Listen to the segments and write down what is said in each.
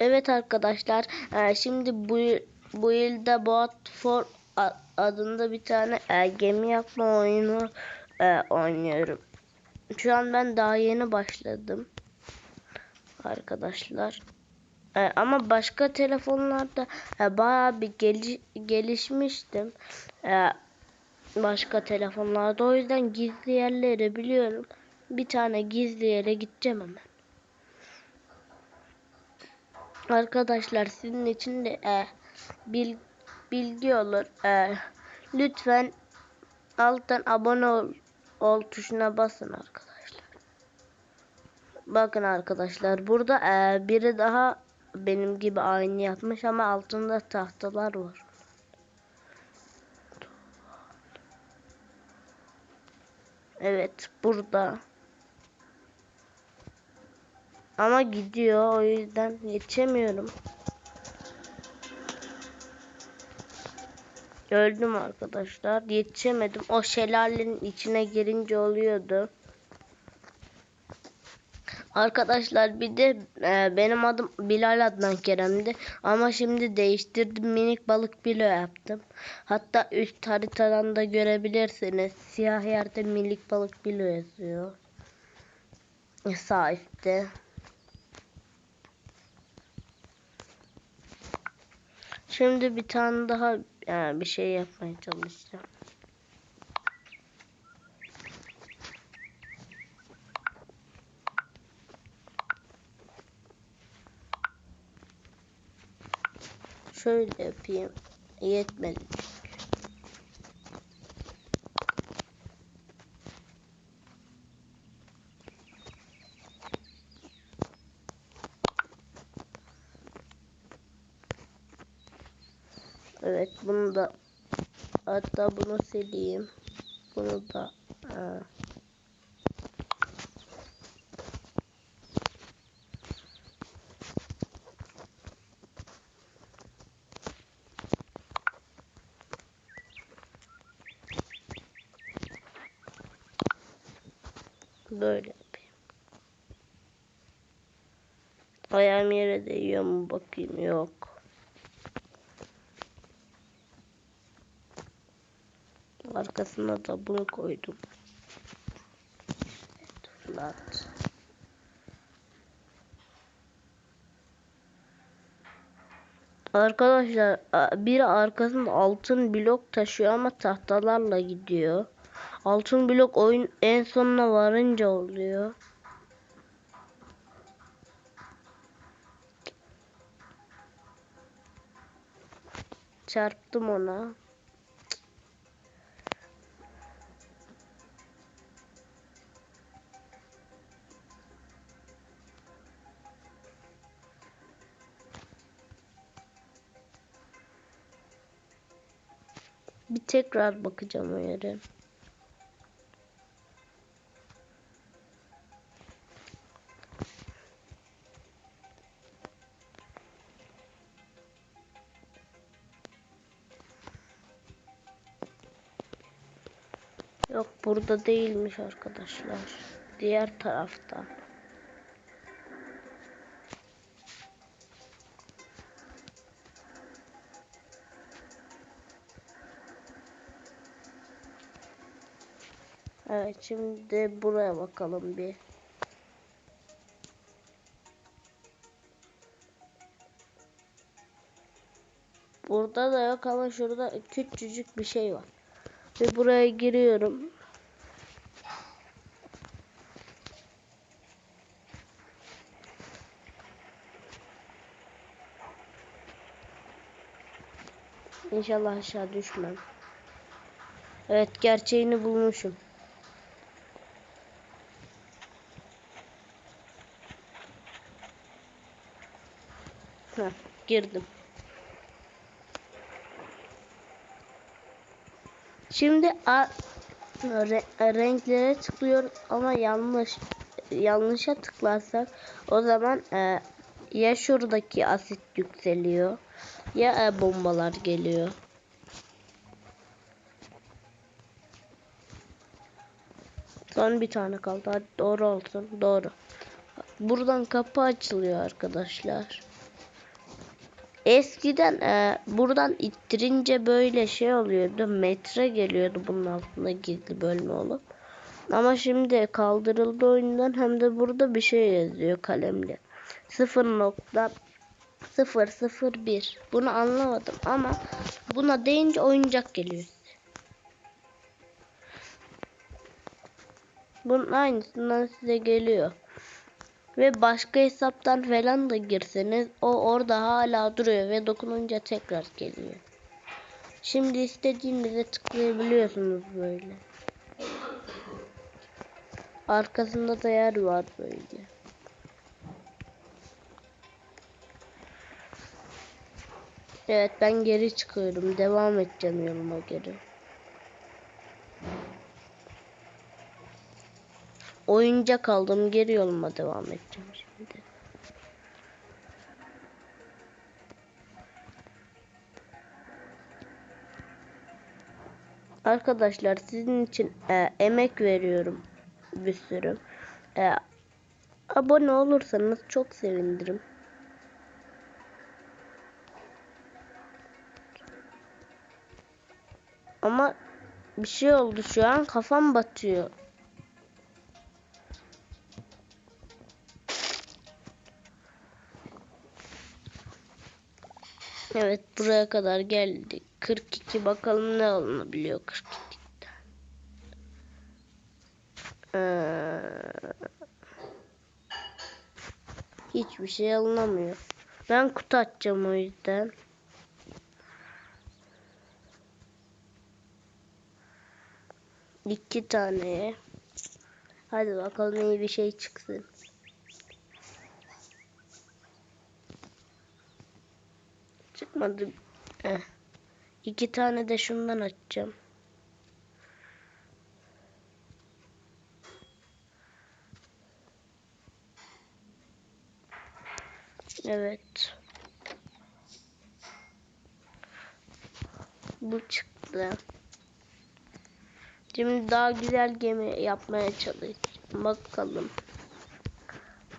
Evet arkadaşlar, e, şimdi bu bu yılda Boat for a- adında bir tane e, gemi yapma oyunu e, oynuyorum. Şu an ben daha yeni başladım arkadaşlar. Ama başka telefonlarda bayağı bir geli- gelişmiştim. Başka telefonlarda o yüzden gizli yerleri biliyorum. Bir tane gizli yere gideceğim hemen. Arkadaşlar sizin için de e, bil, bilgi olur. E, lütfen alttan abone ol, ol tuşuna basın arkadaşlar. Bakın arkadaşlar burada e, biri daha benim gibi aynı yapmış ama altında tahtalar var. Evet burada. Ama gidiyor o yüzden yetişemiyorum. Öldüm arkadaşlar. Yetişemedim. O şelalenin içine girince oluyordu. Arkadaşlar bir de e, benim adım Bilal Adnan Kerem'di. Ama şimdi değiştirdim. Minik balık bilo yaptım. Hatta üst haritadan da görebilirsiniz. Siyah yerde minik balık bilo yazıyor. Sağ üstte. Şimdi bir tane daha e, bir şey yapmaya çalışacağım. Şöyle yapayım. Yetmedi. Evet bunu da hatta bunu sileyim. Bunu da aa. Böyle yapayım. Ayağım yere değiyor mu bakayım yok. Arkasına da bunu koydum. Flat. Arkadaşlar biri arkasında altın blok taşıyor ama tahtalarla gidiyor. Altın blok oyun en sonuna varınca oluyor. Çarptım ona. Bir tekrar bakacağım o yere. Yok burada değilmiş arkadaşlar. Diğer tarafta. Evet şimdi buraya bakalım bir. Burada da yok ama şurada küçücük bir şey var. Ve buraya giriyorum. İnşallah aşağı düşmem. Evet gerçeğini bulmuşum. Heh, girdim. Şimdi a re renklere tıklıyoruz ama yanlış yanlışa tıklarsak o zaman e, ya şuradaki asit yükseliyor ya e, bombalar geliyor. Son bir tane kaldı. Hadi doğru olsun. Doğru. Buradan kapı açılıyor arkadaşlar. Eskiden e, buradan ittirince böyle şey oluyordu. Metre geliyordu bunun altında gizli bölme olup. Ama şimdi kaldırıldı oyundan hem de burada bir şey yazıyor kalemle. 0.001 Bunu anlamadım ama buna deyince oyuncak geliyor. Bunun aynısından size geliyor. Ve başka hesaptan falan da girseniz o orada hala duruyor ve dokununca tekrar geliyor. Şimdi istediğinize tıklayabiliyorsunuz böyle. Arkasında da yer var böyle. Evet ben geri çıkıyorum. Devam edeceğim yoluma geri. Oyuncak aldım. Geri yoluma devam edeceğim şimdi. Arkadaşlar sizin için e, emek veriyorum bir sürü. E, abone olursanız çok sevinirim. Ama bir şey oldu şu an kafam batıyor. Evet buraya kadar geldik. 42 bakalım ne alınabiliyor 42'den. Ee, hiçbir şey alınamıyor. Ben kutu açacağım o yüzden. İki tane. Hadi bakalım iyi bir şey çıksın. Çıkmadı. Eh. İki tane de şundan açacağım. Evet. Bu çıktı. Şimdi daha güzel gemi yapmaya çalışacağım. Bakalım.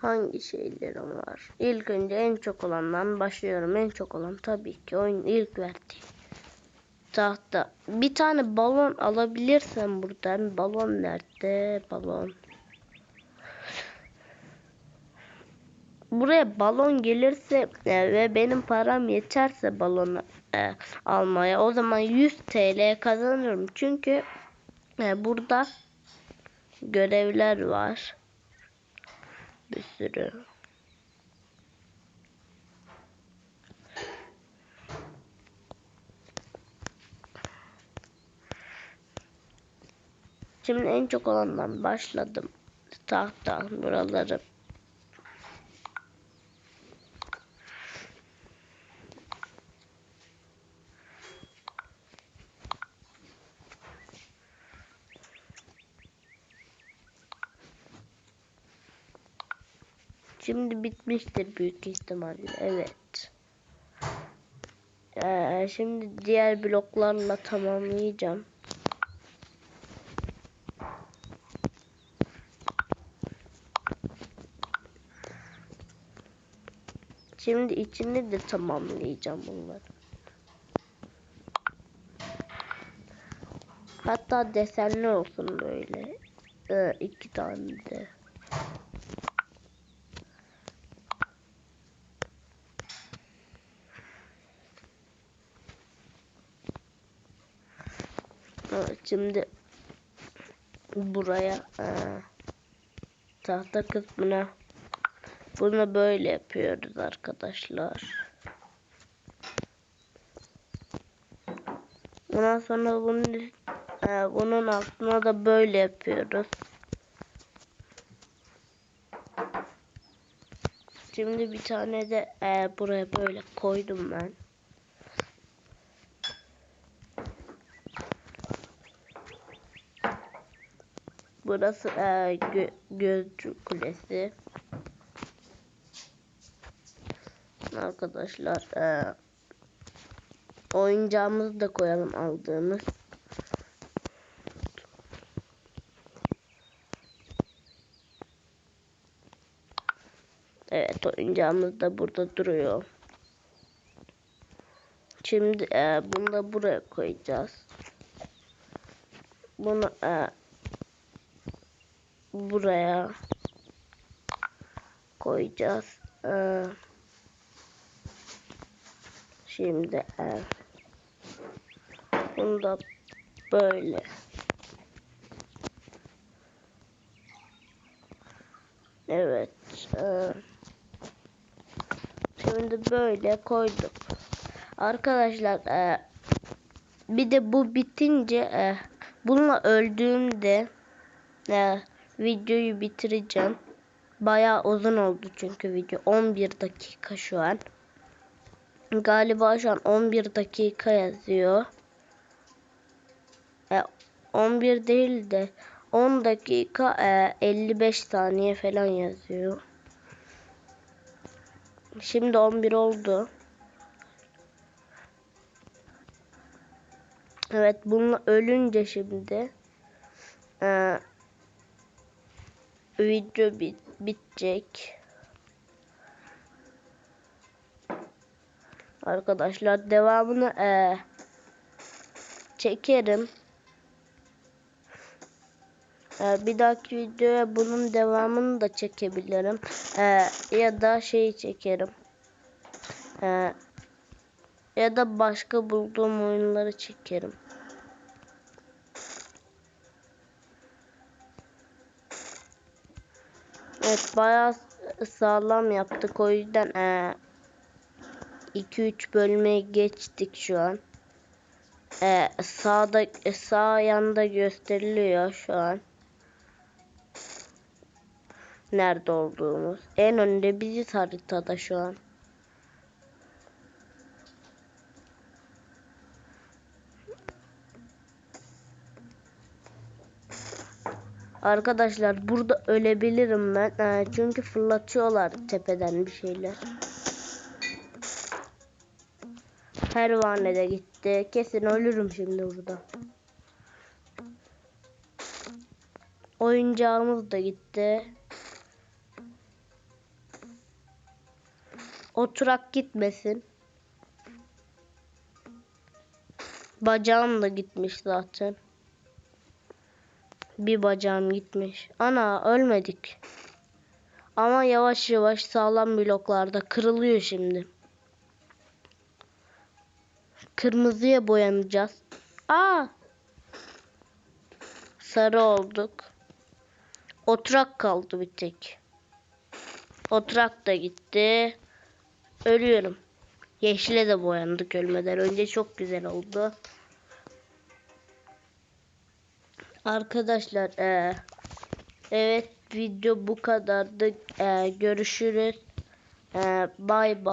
Hangi şeylerim var? İlk önce en çok olandan başlıyorum. En çok olan tabii ki oyun ilk verdiği. Tahta. Bir tane balon alabilirsem buradan. Balon nerede? Balon. Buraya balon gelirse e, ve benim param yeterse balonu e, almaya o zaman 100 TL kazanıyorum. Çünkü e, burada görevler var. Bir sürü. Şimdi en çok olandan başladım. Tahta buraları. Şimdi bitmiştir büyük ihtimalle. Evet. Ee, şimdi diğer bloklarla tamamlayacağım. Şimdi içini de tamamlayacağım bunları. Hatta desenli olsun böyle. Ee, iki tane de. Evet, şimdi buraya e, tahta kısmına bunu böyle yapıyoruz arkadaşlar. Ondan sonra bunun, e, bunun altına da böyle yapıyoruz. Şimdi bir tane de e, buraya böyle koydum ben. Burası e, gö gözcü kulesi. Arkadaşlar e, oyuncağımızı da koyalım aldığımız. Evet oyuncağımız da burada duruyor. Şimdi e, bunu da buraya koyacağız. Bunu e, buraya koyacağız. E, şimdi bunu da böyle. Evet. e, şimdi böyle koyduk. Arkadaşlar e, bir de bu bitince e, bununla öldüğümde e, videoyu bitireceğim. Bayağı uzun oldu çünkü video 11 dakika şu an. Galiba şu an 11 dakika yazıyor. E, 11 değil de 10 dakika e, 55 saniye falan yazıyor. Şimdi 11 oldu. Evet bununla ölünce şimdi e, video bit bitecek. Arkadaşlar devamını e, çekerim. E, bir dahaki videoya bunun devamını da çekebilirim. E, ya da şeyi çekerim. E, ya da başka bulduğum oyunları çekerim. Evet bayağı sağlam yaptık. O yüzden 2-3 bölmeye geçtik şu an. E, sağda e, sağ yanda gösteriliyor şu an. Nerede olduğumuz. En önde biziz haritada şu an. Arkadaşlar burada ölebilirim ben. E, çünkü fırlatıyorlar tepeden bir şeyler. Pervane de gitti. Kesin ölürüm şimdi burada. Oyuncağımız da gitti. Oturak gitmesin. Bacağım da gitmiş zaten. Bir bacağım gitmiş. Ana ölmedik. Ama yavaş yavaş sağlam bloklarda kırılıyor şimdi. Kırmızıya boyanacağız. Aa! Sarı olduk. Oturak kaldı bir tek. Oturak da gitti. Ölüyorum. Yeşile de boyandık ölmeden önce. Çok güzel oldu. Arkadaşlar e, evet video bu kadardı. E, görüşürüz. E, bye bye.